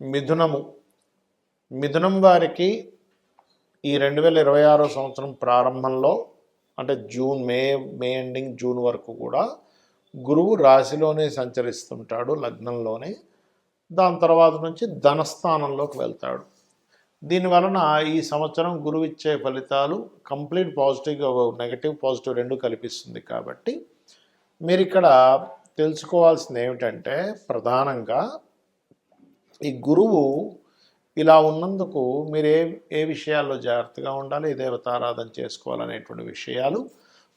మిథునము. మిథునం వారికి ఈ రెండు వేల ఇరవై ఆరో సంవత్సరం ప్రారంభంలో అంటే June May May ending June వరకు కూడా గురువు రాశిలోనే సంచరిస్తుంటాడు లగ్నంలోనే. దాని తర్వాత నుంచి ధనస్థానంలోకి వెళ్తాడు. దీని వలన ఈ సంవత్సరం గురువు ఇచ్చే ఫలితాలు కంప్లీట్ పాజిటివ్ నెగటివ్ పాజిటివ్ రెండు కల్పిస్తుంది కాబట్టి మీరు ఇక్కడ తెలుసుకోవాల్సింది ఏమిటంటే ప్రధానంగా ఈ గురువు ఇలా ఉన్నందుకు మీరు ఏ ఏ విషయాల్లో జాగ్రత్తగా ఉండాలి ఏ దేవతారాధన చేసుకోవాలనేటువంటి విషయాలు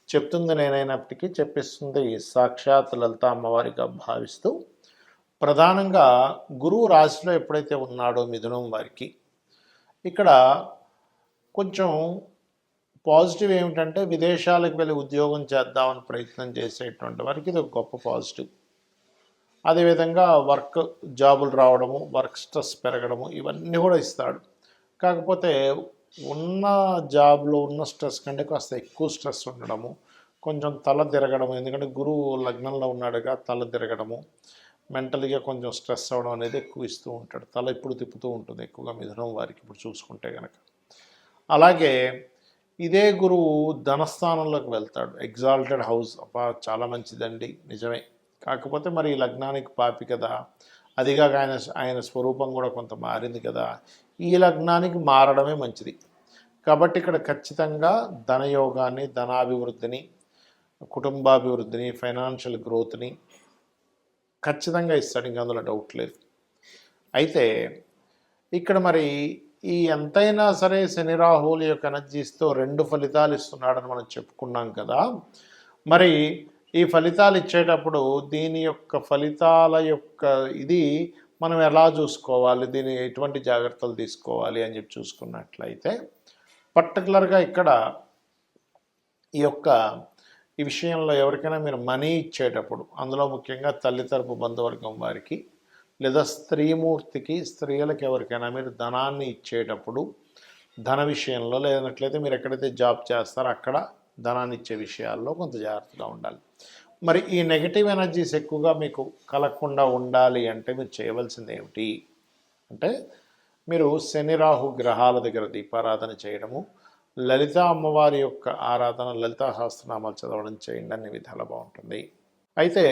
చెప్తుంది నేనైనప్పటికీ చెప్పిస్తుంది సాక్షాత్ లలిత అమ్మవారిగా భావిస్తూ. ప్రధానంగా గురువు రాశిలో ఎప్పుడైతే ఉన్నాడో మిథునం వారికి ఇక్కడ కొంచెం పాజిటివ్ ఏమిటంటే విదేశాలకు వెళ్ళి ఉద్యోగం చేద్దామని ప్రయత్నం చేసేటువంటి వారికి ఇది ఒక గొప్ప పాజిటివ్. అదేవిధంగా వర్క్ జాబులు రావడము వర్క్ స్ట్రెస్ పెరగడము ఇవన్నీ కూడా ఇస్తాడు. కాకపోతే ఉన్న జాబ్లో ఉన్న స్ట్రెస్ కంటే కాస్త ఎక్కువ స్ట్రెస్ ఉండడము కొంచెం తల తిరగడము ఎందుకంటే గురువు లగ్నంలో ఉన్నాడుగా తల తిరగడము మెంటల్గా కొంచెం స్ట్రెస్ అవ్వడం అనేది ఎక్కువ ఇస్తూ ఉంటాడు. తల ఇప్పుడు తిప్పుతూ ఉంటుంది ఎక్కువగా మిథునం వారికి ఇప్పుడు చూసుకుంటే కనుక అలాగే ఇదే గురువు ధనస్థానంలోకి వెళ్తాడు. ఎగ్జాల్టెడ్ హౌస్ అబ్బా చాలా మంచిదండి నిజమే. కాకపోతే మరి ఈ లగ్నానికి పాపి కదా. అదిగా ఆయన ఆయన స్వరూపం కూడా కొంత మారింది కదా. ఈ లగ్నానికి మారడమే మంచిది. కాబట్టి ఇక్కడ ఖచ్చితంగా ధనయోగాన్ని ధనాభివృద్ధిని కుటుంబాభివృద్ధిని ఫైనాన్షియల్ గ్రోత్ని ఖచ్చితంగా ఇస్తాడు. ఇంక అందులో డౌట్ లేదు. అయితే ఇక్కడ మరి ఈ ఎంతైనా సరే శని రాహువుల యొక్క ఎనర్జీస్తో రెండు ఫలితాలు ఇస్తున్నాడని మనం చెప్పుకున్నాం కదా. మరి ఈ ఫలితాలు ఇచ్చేటప్పుడు దీని యొక్క ఫలితాల యొక్క ఇది మనం ఎలా చూసుకోవాలి దీని ఎటువంటి జాగ్రత్తలు తీసుకోవాలి అని చెప్పి చూసుకున్నట్లయితే పర్టికులర్గా ఇక్కడ ఈ యొక్క ఈ విషయంలో ఎవరికైనా మీరు మనీ ఇచ్చేటప్పుడు అందులో ముఖ్యంగా తల్లి తరపు బంధువర్గం వారికి లేదా స్త్రీమూర్తికి స్త్రీలకు ఎవరికైనా మీరు ధనాన్ని ఇచ్చేటప్పుడు ధన విషయంలో లేనట్లయితే మీరు ఎక్కడైతే జాబ్ చేస్తారో అక్కడ ధనాన్ని ఇచ్చే విషయాల్లో కొంత జాగ్రత్తగా ఉండాలి. మరి ఈ నెగటివ్ ఎనర్జీస్ ఎక్కువగా మీకు కలగకుండా ఉండాలి అంటే మీరు చేయవలసింది ఏమిటి? అంటే మీరు శని రాహు గ్రహాల దగ్గర దీపారాధన చేయడము లలిత అమ్మవారి యొక్క ఆరాధన లలితా సహస్రనామాలు చదవడం చేయండి అన్ని విధాలు బాగుంటుంది. అయితే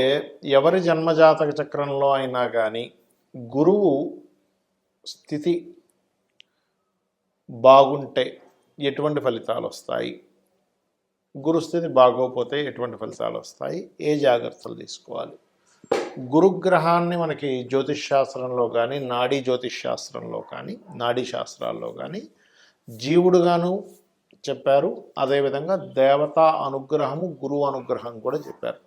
ఎవరి జన్మజాతక చక్రంలో అయినా కానీ గురువు స్థితి బాగుంటే ఎటువంటి ఫలితాలు వస్తాయి? గురుస్థితి బాగోకపోతే ఎటువంటి ఫలితాలు వస్తాయి? ఏ జాగ్రత్తలు తీసుకోవాలి? గురుగ్రహాన్ని మనకి జ్యోతిష్ శాస్త్రంలో కానీ నాడీ జ్యోతిష్ శాస్త్రంలో కానీ నాడీ శాస్త్రాల్లో కానీ జీవుడుగాను చెప్పారు. అదేవిధంగా దేవతా అనుగ్రహము గురువు అనుగ్రహం కూడా చెప్పారు.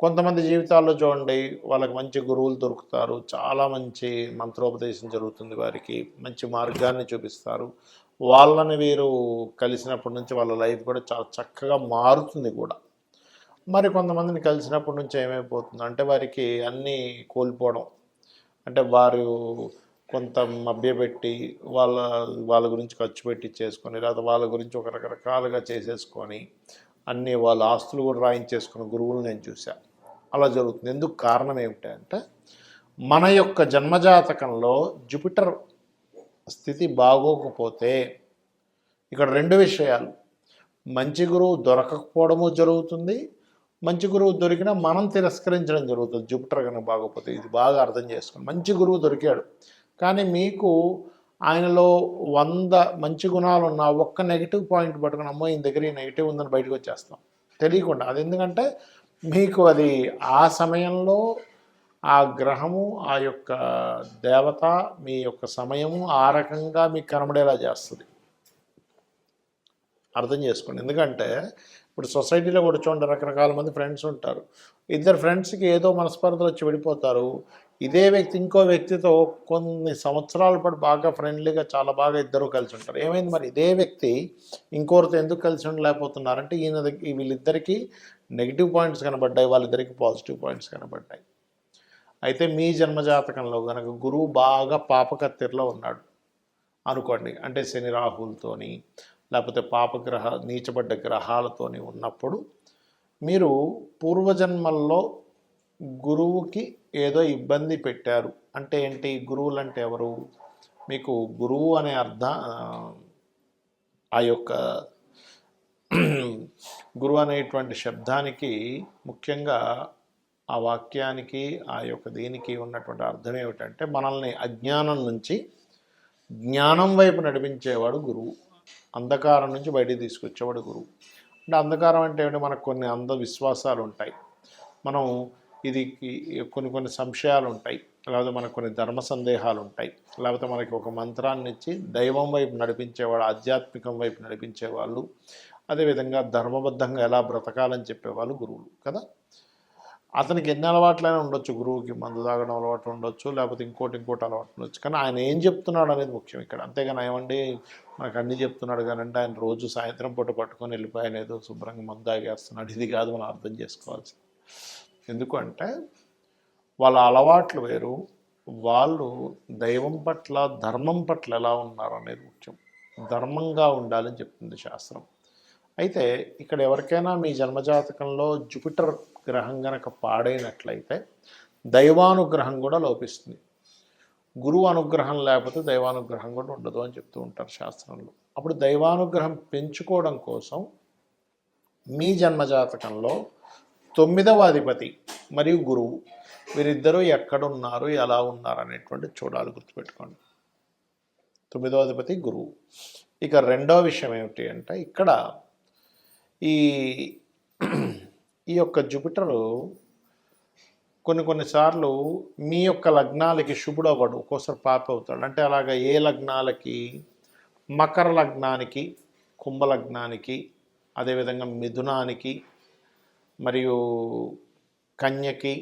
కొంతమంది జీవితాల్లో చూడండి వాళ్ళకి మంచి గురువులు దొరుకుతారు. చాలా మంచి మంత్రోపదేశం జరుగుతుంది వారికి. మంచి మార్గాన్ని చూపిస్తారు. వాళ్ళని వీరు కలిసినప్పటి నుంచి వాళ్ళ లైఫ్ కూడా చాలా చక్కగా మారుతుంది కూడా. మరి కొంతమందిని కలిసినప్పటి నుంచి ఏమైపోతుంది? అంటే వారికి అన్నీ కోల్పోవడం. అంటే వారు కొంత మభ్యపెట్టి వాళ్ళ వాళ్ళ గురించి ఖర్చు పెట్టి చేసుకొని లేదా వాళ్ళ గురించి ఒక రకరకాలుగా చేసేసుకొని అన్నీ వాళ్ళ ఆస్తులు కూడా రాయించేసుకున్న గురువులు నేను చూశాను అలా జరుగుతుంది. ఎందుకు కారణం ఏమిటంటే మన యొక్క జన్మజాతకంలో జూపిటర్ స్థితి బాగోకపోతే ఇక్కడ రెండు విషయాలు. మంచి గురువు దొరకకపోవడము జరుగుతుంది. మంచి గురువు దొరికినా మనం తిరస్కరించడం జరుగుతుంది. జూపిటర్ కనుక బాగోకపోతే ఇది బాగా అర్థం చేసుకోండి. మంచి గురువు దొరికాడు. కానీ మీకు ఆయనలో వంద మంచి గుణాలు ఉన్న ఒక్క నెగిటివ్ పాయింట్ పట్టుకుని అమ్మో ఈయన దగ్గర ఈ నెగిటివ్ ఉందని బయటకు వచ్చేస్తాం. తెలియకుండా. అది ఎందుకంటే మీకు అది ఆ సమయంలో ఆ గ్రహము ఆ యొక్క దేవత మీ యొక్క సమయము ఆ రకంగా మీకు కనబడేలా చేస్తుంది. అర్థం చేసుకోండి. ఎందుకంటే ఇప్పుడు సొసైటీలో కూడా చూడండి రకరకాల మంది ఫ్రెండ్స్ ఉంటారు. ఇద్దరు ఫ్రెండ్స్కి ఏదో మనస్పర్ధలు వచ్చి విడిపోతారు. ఇదే వ్యక్తి ఇంకో వ్యక్తితో కొన్ని సంవత్సరాల పాటు బాగా ఫ్రెండ్లీగా చాలా బాగా ఇద్దరు కలిసి ఉంటారు. ఏమైంది మరి? ఇదే వ్యక్తి ఇంకోరితో ఎందుకు కలిసి ఉండలేకపోతున్నారంటే ఈయన వీళ్ళిద్దరికీ నెగిటివ్ పాయింట్స్ కనబడ్డాయి వాళ్ళిద్దరికీ పాజిటివ్ పాయింట్స్ కనబడ్డాయి. అయితే మీ జన్మజాతకంలో కనుక గురువు బాగా పాపకత్తిరిలో ఉన్నాడు అనుకోండి అంటే శని రాహులతోని లేకపోతే పాపగ్రహ నీచబడ్డ గ్రహాలతోని ఉన్నప్పుడు మీరు పూర్వజన్మల్లో గురువుకి ఏదో ఇబ్బంది పెట్టారు. అంటే ఏంటి? గురువులు అంటే ఎవరు? మీకు గురువు అనే అర్థ ఆ యొక్క గురువు అనేటువంటి శబ్దానికి ముఖ్యంగా ఆ వాక్యానికి ఆ యొక్క దీనికి ఉన్నటువంటి అర్థం ఏమిటంటే మనల్ని అజ్ఞానం నుంచి జ్ఞానం వైపు నడిపించేవాడు గురువు. అంధకారం నుంచి బయటికి తీసుకొచ్చేవాడు గురువు. అంటే అంధకారం అంటే ఏమిటి? మనకు కొన్ని అంధవిశ్వాసాలు ఉంటాయి మనం ఇది కొన్ని కొన్ని సంశయాలు ఉంటాయి లేకపోతే మనకు కొన్ని ధర్మ సందేహాలు ఉంటాయి లేకపోతే మనకి ఒక మంత్రాన్ని ఇచ్చి దైవం వైపు నడిపించేవాడు ఆధ్యాత్మికం వైపు నడిపించేవాళ్ళు అదేవిధంగా ధర్మబద్ధంగా ఎలా బ్రతకాలని చెప్పేవాళ్ళు గురువులు కదా? అతనికి ఎన్ని అలవాట్లైనా ఉండొచ్చు. గురువుకి మందు తాగడం అలవాటు ఉండొచ్చు. లేకపోతే ఇంకోటి ఇంకోటి అలవాటు ఉండొచ్చు. కానీ ఆయన ఏం చెప్తున్నాడు అనేది ముఖ్యం ఇక్కడ. అంతేగాని ఏమండి మనకు అన్నీ చెప్తున్నాడు కానీ ఆయన రోజు సాయంత్రం పూట పట్టుకొని వెళ్ళిపోయాను ఏదో శుభ్రంగా మందు తాగేస్తున్నాడు. ఇది కాదు మనం అర్థం చేసుకోవాల్సి ఎందుకంటే వాళ్ళ అలవాట్లు వేరు. వాళ్ళు దైవం పట్ల ధర్మం పట్ల ఎలా ఉన్నారు అనేది ముఖ్యం. ధర్మంగా ఉండాలని చెప్తుంది శాస్త్రం. అయితే ఇక్కడ ఎవరికైనా మీ జన్మజాతకంలో జుపిటర్ గ్రహం గనక పాడైనట్లయితే దైవానుగ్రహం కూడా లోపిస్తుంది. గురువు అనుగ్రహం లేకపోతే దైవానుగ్రహం కూడా ఉండదు అని చెప్తూ ఉంటారు శాస్త్రంలో. అప్పుడు దైవానుగ్రహం పెంచుకోవడం కోసం మీ జన్మజాతకంలో తొమ్మిదవ అధిపతి మరియు గురువు వీరిద్దరూ ఎక్కడున్నారు ఎలా ఉన్నారు అనేటువంటి చూడాలి గుర్తుపెట్టుకోండి. తొమ్మిదవ అధిపతి గురువు. ఇక రెండవ విషయం ఏమిటి అంటే ఇక్కడ ఈ ఈ యొక్క జుపిటరు కొన్ని కొన్నిసార్లు మీ యొక్క లగ్నాలకి శుభుడు అవ్వడు ఒక్కోసారి పాప అవుతాడు అంటే అలాగ ఏ లగ్నాలకి? మకర లగ్నానికి కుంభ లగ్నానికి అదేవిధంగా మిథునానికి మరియు కన్యకి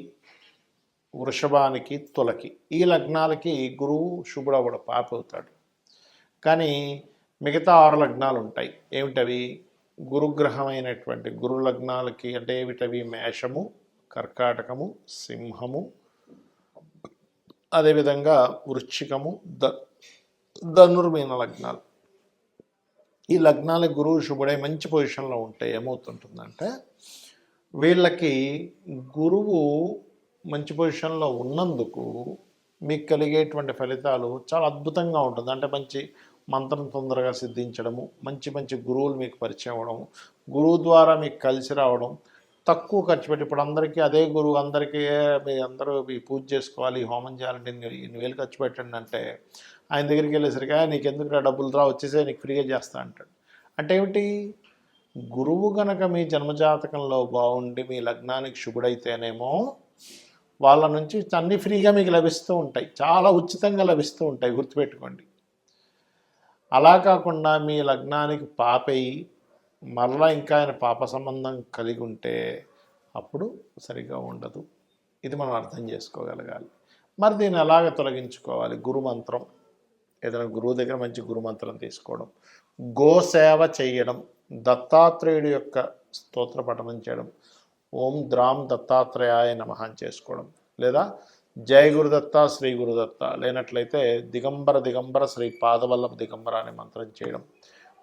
వృషభానికి తులకి. ఈ లగ్నాలకి గురువు శుభుడవడు పాప అవుతాడు కానీ మిగతా ఆరు లగ్నాలు ఉంటాయి ఏమిటవి? గురుగ్రహమైనటువంటి గురు లగ్నాలకి అంటే ఏమిటవి మేషము కర్కాటకము సింహము అదేవిధంగా వృశ్చికము ద ధనుర్మీన లగ్నాలు. ఈ లగ్నాల గురువు శుభుడై మంచి పొజిషన్లో ఉంటే ఏమవుతుంటుందంటే వీళ్ళకి గురువు మంచి పొజిషన్లో ఉన్నందుకు మీకు కలిగేటువంటి ఫలితాలు చాలా అద్భుతంగా ఉంటుంది. అంటే మంచి మంత్రం తొందరగా సిద్ధించడము మంచి మంచి గురువులు మీకు పరిచయం అవ్వడము గురువు ద్వారా మీకు కలిసి రావడం తక్కువ ఖర్చు పెట్టి ఇప్పుడు అందరికీ అదే గురువు అందరికీ మీ అందరూ మీ పూజ చేసుకోవాలి హోమం చేయాలంటే ఇన్ని వేలు ఖర్చు పెట్టండి అంటే ఆయన దగ్గరికి వెళ్ళేసరికి "ఆ, నీకు ఎందుకు డబ్బులు రా వచ్చేసే నీకు ఫ్రీగా చేస్తా అంటాడు. అంటే ఏమిటి? గురువు గనక మీ జన్మజాతకంలో బాగుండి మీ లగ్నానికి శుభుడైతేనేమో వాళ్ళ నుంచి అన్ని ఫ్రీగా మీకు లభిస్తూ ఉంటాయి చాలా ఉచితంగా లభిస్తూ ఉంటాయి గుర్తుపెట్టుకోండి. అలా కాకుండా మీ లగ్నానికి పాపయి మరలా ఇంకా ఆయన పాప సంబంధం కలిగి ఉంటే అప్పుడు సరిగా ఉండదు. ఇది మనం అర్థం చేసుకోగలగాలి. మరి దీన్ని ఎలాగ తొలగించుకోవాలి? గురుమంత్రం. ఏదైనా గురువు దగ్గర మంచి గురుమంత్రం తీసుకోవడం. గోసేవ చేయడం. దత్తాత్రేయుడి యొక్క స్తోత్ర పఠనం చేయడం. ఓం ద్రాం దత్తాత్రేయాయ నమః చేసుకోవడం. లేదా జయ గురుదత్త శ్రీ గురుదత్త లేనట్లయితే దిగంబర దిగంబర శ్రీ పాదవల్లభ దిగంబర అనే మంత్రం చేయడం.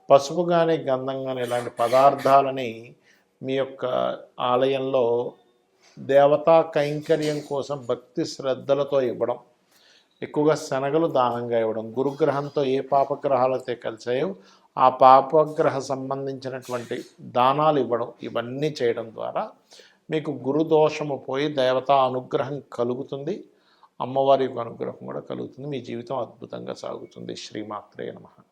పసుపు కానీ గంధం కానీ ఇలాంటి పదార్థాలని మీ యొక్క ఆలయంలో దేవతా కైంకర్యం కోసం భక్తి శ్రద్ధలతో ఇవ్వడం. ఎక్కువగా శనగలు దానంగా ఇవ్వడం. గురుగ్రహంతో ఏ పాపగ్రహాలైతే కలిసాయో ఆ పాపగ్రహ సంబంధించినటువంటి దానాలు ఇవ్వడం. ఇవన్నీ చేయడం ద్వారా మీకు గురు దోషము పోయి దేవతా అనుగ్రహం కలుగుతుంది. అమ్మవారి యొక్క అనుగ్రహం కూడా కలుగుతుంది. మీ జీవితం అద్భుతంగా సాగుతుంది. శ్రీమాత్రే నమః.